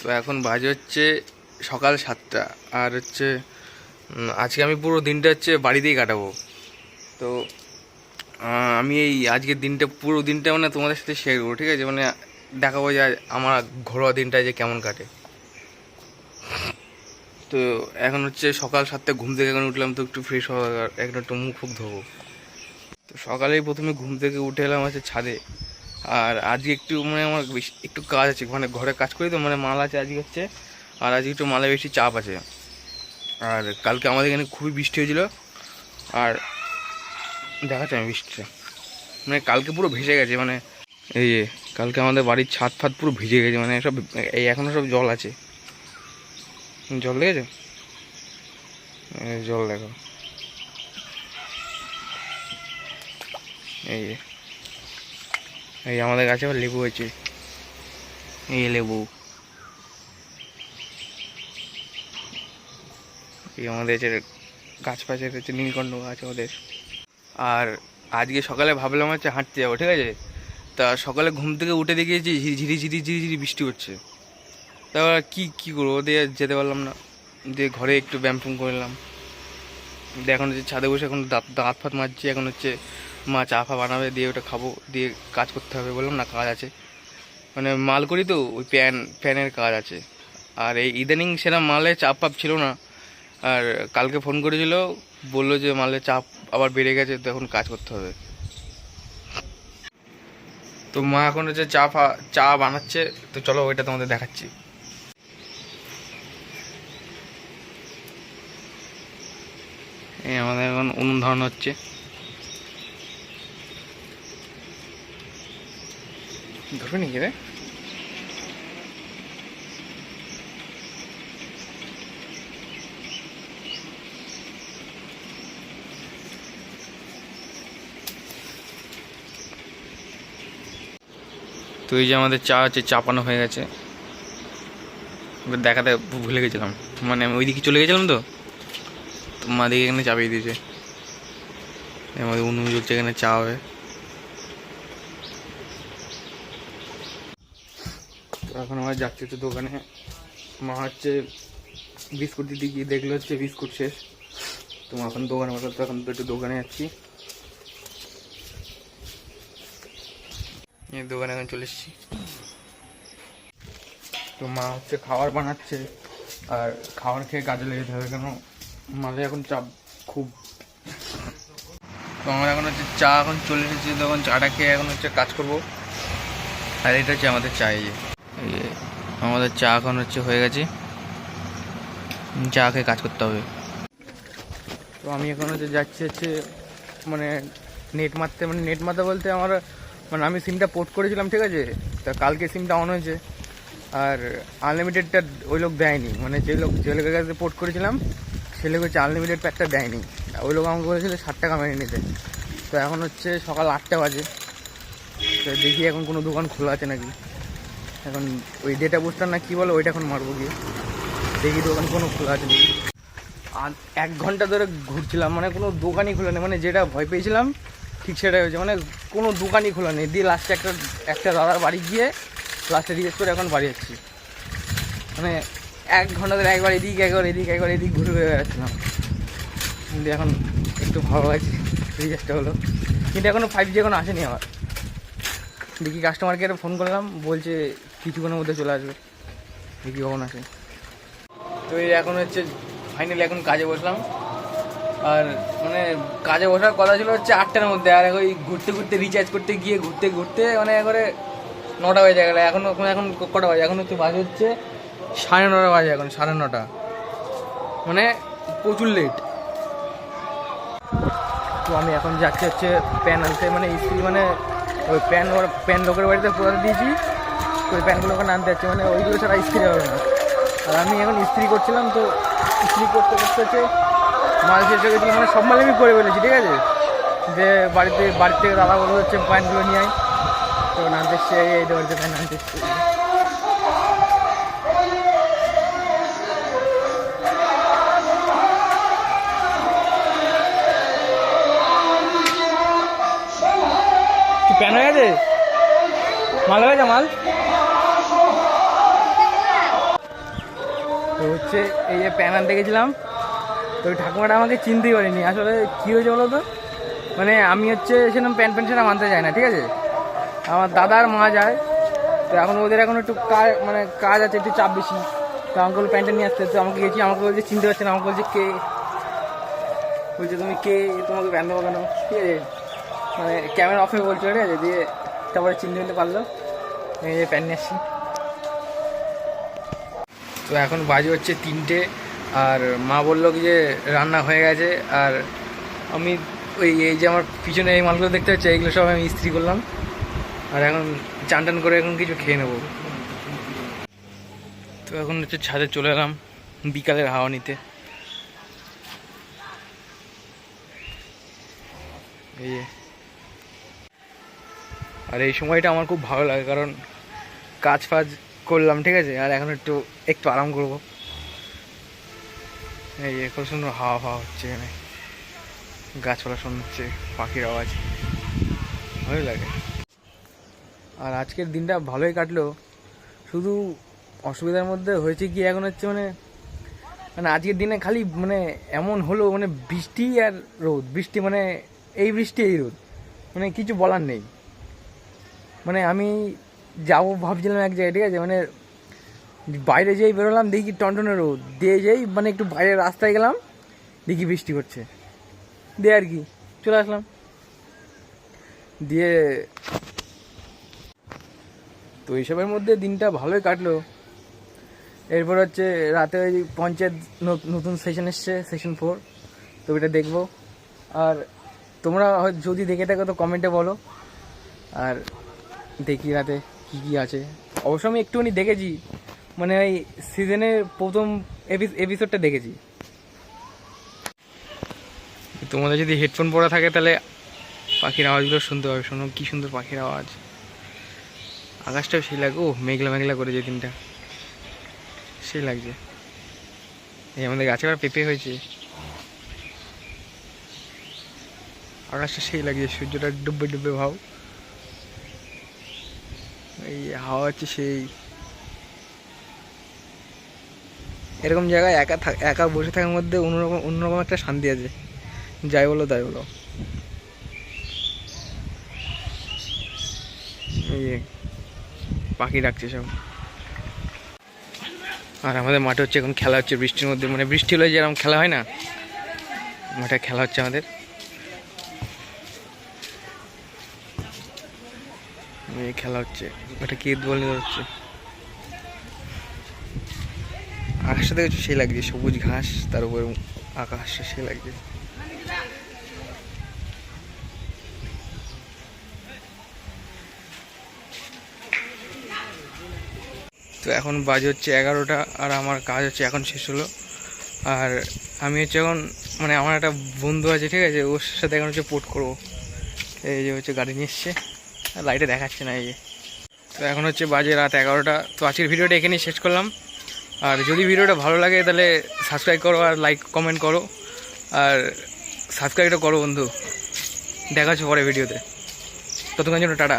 তো এখন বাজে হচ্ছে সকাল সাতটা, আর হচ্ছে আজকে আমি পুরো দিনটা হচ্ছে বাড়িতেই কাটাবো। তো আমি এই আজকের দিনটা, পুরো দিনটা মানে তোমাদের সাথে শেয়ার করব, ঠিক আছে? মানে দেখাবো যে আমার ঘরোয়া দিনটা যে কেমন কাটে। তো এখন হচ্ছে সকাল সাতটা ঘুম থেকে এখন উঠলাম, তো একটু ফ্রেশ হওয়া দরকার এখন একটু মুখ ফুক ধোবো। তো সকালেই প্রথমে ঘুম থেকে উঠে এলাম হচ্ছে ছাদে। আর আজকে একটু মানে আমার একটু কাজ আছে মানে ঘরে কাজ করি তো মানে মাল আছে আজকে হচ্ছে। আর আজকে একটু মালে বেশি চাপ আছে। আর কালকে আমাদের এখানে খুবই বৃষ্টি হয়েছিল। আর দেখাচ্ছে আমি বৃষ্টিটা। মানে কালকে পুরো ভেসে গেছে মানে এই কালকে আমাদের বাড়ির ছাদ ফাদ পুরো ভিজে গেছে মানে সব এই এখনও সব জল আছে। জল এই জল দেখো। এই এই আমাদের গাছে লেবু হয়েছে। এই লেবু। এই আমাদের যে গাছ পাশের হচ্ছে নীলকণ্ঠ গাছ আমাদের। আর আজকে সকালে ভাবলাম হচ্ছে হাঁটতে যাব, ঠিক আছে? তা সকালে ঘুম থেকে উঠে দেখেছি ঝিরি ঝিরি ঝিরি ঝিরি বৃষ্টি হচ্ছে। তারপর কি কি করব? দিয়ে যেতে পারলাম না। দিয়ে ঘরে একটু ব্যায়াম করলাম এখন হচ্ছে ছাদে বসে এখন দাঁত দাঁত ফাত মাজছি, এখন হচ্ছে মা চা ফা বানাবে, দিয়ে ওটা খাব, দিয়ে কাজ করতে হবে বললাম, না কাজ আছে। মানে মাল করি তো, ওই প্যান, প্যানের কাজ আছে। আর এই ইদানিং সেরকম মালে চাপ পাপ ছিল না। আর কালকে ফোন করেছিল, বলল যে মালে চাপ আবার বেড়ে গেছে, তো এখন কাজ করতে হবে। তো মা এখন হচ্ছে চা ফা চা বানাচ্ছে, তো চলো ওইটা তোমাদের দেখাচ্ছি। আমাদের এখন উনুন ধরানো হচ্ছে। ধরবে নাকি রে তো এই যে আমাদের চা আছে চাপানো হয়ে গেছে। দেখাতে ভুলে গেছিলাম। মানে আমি ওইদিকে চলে গেছিলাম তো? মা দিকে এখানে চাপিয়ে দিয়েছে। আমাদের উনুন চলছে এখানে চা হবে। এখন আমার যাচ্ছে তো দোকানে। মা হচ্ছে বিস্কুট দিতে গিয়ে দেখল হচ্ছে বিস্কুট শেষ। তো এখন দোকানে বসে তো এখন তো একটু দোকানে যাচ্ছি। দোকানে এখন চলে এসেছি। তো মা হচ্ছে খাবার বানাচ্ছে, আর খাবার খেয়ে কাজে লেগে হবে কেন? মাঝে এখন চাপ, খুব। তো আমার এখন হচ্ছে চা এখন চলে এসেছে তখন চাটা খেয়ে এখন হচ্ছে কাজ করব। আর এটা হচ্ছে আমাদের চা, এই আমাদের চা এখন হচ্ছে হয়ে গেছে। চা খেয়ে কাজ করতে হবে। তো আমি এখন হচ্ছে যাচ্ছি হচ্ছে মানে নেট মারতে মানে নেট মারতে বলতে আমার মানে আমি সিমটা পোর্ট করেছিলাম, ঠিক আছে? তা কালকে সিমটা অন হয়েছে। আর আনলিমিটেডটা ওই লোক দেয়নি মানে যে লোক যে লোকের কাছে পোর্ট করেছিলাম লোক হচ্ছে আনলিমিটেড প্যাকটা দেয়নি। ওই লোক আমাকে বলেছিল ষাট টাকা মেরে নিতে। তো এখন হচ্ছে সকাল আটটা বাজে। তো দেখি এখন কোনো দোকান খোলা আছে নাকি। এখন ওই ডেটা বুস্টার না কি বলে, ওইটা এখন মারবো গিয়ে। দেখি দোকান কোনো খোলা আছে নাকি। আর এক ঘণ্টা ধরে ঘুরছিলাম মানে কোনো দোকানই খোলা নেই। মানে যেটা ভয় পেয়েছিলাম, ঠিক সেটাই হয়েছে। মানে কোনো দোকানই খোলা নেই। দিয়ে লাস্টে একটা একটা দাদার বাড়ি গিয়ে লাস্টে রিচার্জ করে এখন বাড়ি যাচ্ছি। মানে এক ঘণ্টা ধরে একবার এদিক একবার এদিক একবার এদিক ঘুরে ঘুরে বেড়াচ্ছিলাম। কিন্তু এখন একটু ভালো আছে রিচার্জটা হলো। কিন্তু এখনও ফাইভ জি এখনও আসেনি আমার দেখি কাস্টমার কেয়ারে ফোন করলাম, বলছে কিছুক্ষণের মধ্যে চলে আসবে। দেখি কখন আসে। তো এখন হচ্ছে ফাইনালি এখন কাজে বসলাম। আর মানে কাজে বসার কথা ছিল হচ্ছে আটটার মধ্যে। আর ওই ঘুরতে ঘুরতে রিচার্জ করতে গিয়ে ঘুরতে ঘুরতে মানে একবারে নটা বাজে গেলে। এখন এখন কটা বাজে? এখন হচ্ছে বাজে হচ্ছে সাড়ে নটা বাজে এখন, সাড়ে নটা। মানে প্রচুর লেট তো আমি এখন যাচ্ছি হচ্ছে প্যান আনতে মানে ইস্ত্রি মানে ওই প্যান প্যান লোকের বাড়িতে পোড়াতে দিয়েছি। ওই প্যানগুলো ওখানে আনতে যাচ্ছে মানে ওইগুলো ছাড়া ইস্ত্রি হবে না। আর আমি এখন ইস্ত্রি করছিলাম, তো ইস্ত্রি করতে করতে হচ্ছে মাল শেষ হয়ে গেছিল মানে সব মাল আমি করে ফেলেছি, ঠিক আছে? যে বাড়িতে বাড়ি থেকে দাদা বলে হচ্ছে প্যান্টগুলো নিয়ে আয়। তো আনতে এসছে এই বাড়িতে প্যান্ট আনতে এসছে। প্যান হয়ে গেছে? মাল হয়ে গেছে মাল? তো হচ্ছে এই যে প্যান আনতে গেছিলাম, তো ঠাকুমাটা আমাকে চিনতেই পারিনি। আসলে কী হয়েছে বলো তো? মানে আমি হচ্ছে সেরকম প্যান প্যান্ট সেরকম আনতে যাই না, ঠিক আছে? আমার দাদার মা যায়, তো এখন ওদের এখন একটু কাজ মানে কাজ আছে, একটু চাপ বেশি। তো আমাকে বলল প্যান্টটা নিয়ে আসতে। তো আমাকে গেছি, আমাকে বলছে চিনতে পারছে না, আমাকে বলছে কে? বলছে, তুমি কে? তোমাকে প্যান দেবো কেন? ঠিক আছে? মানে ক্যামেরা অফে বলছো রে যদি তারপরে চিনতে নিতে পারল, এই যে প্যান নিয়ে আসছি তো এখন বাজে হচ্ছে তিনটে, আর মা বলল যে রান্না হয়ে গেছে, আর আমি ওই, এই যে আমার পিছনে এই মালগুলো দেখতে হচ্ছে এইগুলো সব আমি ইস্ত্রি করলাম, আর এখন চান টান করে এখন কিছু খেয়ে নেব তো এখন হচ্ছে ছাদে চলে এলাম, বিকালের হাওয়া নিতে এই। আর এই সময়টা আমার খুব ভালো লাগে, কারণ কাজ ফাজ করলাম, ঠিক আছে? আর এখন একটু একটু আরাম করব। এই খুব সুন্দর হাওয়া হাওয়া হচ্ছে এখানে। গাছপালা শোনাচ্ছে পাখির আওয়াজ। ভালোই লাগে। আর আজকের দিনটা ভালোই কাটলো। শুধু অসুবিধার মধ্যে হয়েছে কি, এখন হচ্ছে মানে মানে আজকের দিনে খালি মানে এমন হলো মানে বৃষ্টি আর রোদ। বৃষ্টি মানে এই বৃষ্টি, এই রোদ। মানে কিছু বলার নেই। মানে আমি যাব ভাবছিলাম এক জায়গায়, ঠিক আছে? মানে বাইরে যেই বেরোলাম, দেখি টনটনে রোদ। দিয়ে যেই মানে একটু বাইরে রাস্তায় গেলাম, দেখি বৃষ্টি করছে দিয়ে আর কি, চলে আসলাম। দিয়ে তো এইসবের মধ্যে দিনটা ভালোই কাটলো। এরপর হচ্ছে রাতে ওই পঞ্চায়েত নতুন সেশন এসছে সেশন ফোর তো এটা দেখব। আর তোমরা যদি দেখে থাকো তো কমেন্টে বলো। আর দেখি রাতে কী কী আছে। অবশ্য আমি একটুখানি দেখেছি। মানে ওই সিজনের প্রথম এপিসোডটা দেখেছি। তোমাদের যদি হেডফোন পরা থাকে তাহলে পাখির আওয়াজগুলো শুনতে পাবে। শোনো, কী সুন্দর পাখির আওয়াজ। আকাশটাও সেই লাগে ও মেঘলা মেঘলা করে যে দিনটা। সেই লাগছে। এই আমাদের গাছে আবার পেঁপে হয়েছে। আকাশটা সেই লাগছে। সূর্যটা ডুববে ডুববে ভাব। এই হাওয়া হচ্ছে সেই। এরকম জায়গায় একা থাক একা বসে থাকার মধ্যে অন্যরকম অন্যরকম একটা শান্তি আছে। যাই বলো, তাই বলো। পাখি ডাকছে সব। আর আমাদের মাঠে হচ্ছে এখন খেলা হচ্ছে বৃষ্টির মধ্যে। মানে বৃষ্টি হলে যেরকম খেলা হয় না, মাঠে খেলা হচ্ছে আমাদের। খেলা হচ্ছে। একটা কে বল হচ্ছে আকাশটা দেখেছ সেই লাগছে, সবুজ ঘাস, তার উপর আকাশটা সেই লাগছে। তো এখন বাজে হচ্ছে এগারোটা, আর আমার কাজ হচ্ছে এখন শেষ হলো। আর আমি হচ্ছে এখন মানে আমার একটা বন্ধু আছে, ঠিক আছে, ওর সাথে এখন হচ্ছে পোর্ট করব। এই যে হচ্ছে গাড়ি নিয়ে এসছে। লাইটে দেখাচ্ছে না এই যে। তো এখন হচ্ছে বাজে রাত এগারোটা। তো আজকের ভিডিওটা এখানেই শেষ করলাম। আর যদি ভিডিওটা ভালো লাগে তাহলে সাবস্ক্রাইব করো আর লাইক কমেন্ট করো। আর সাবস্ক্রাইবটা করো বন্ধু। দেখাচ্ছ পরে ভিডিওতে। ততক্ষণ জন্য টাটা।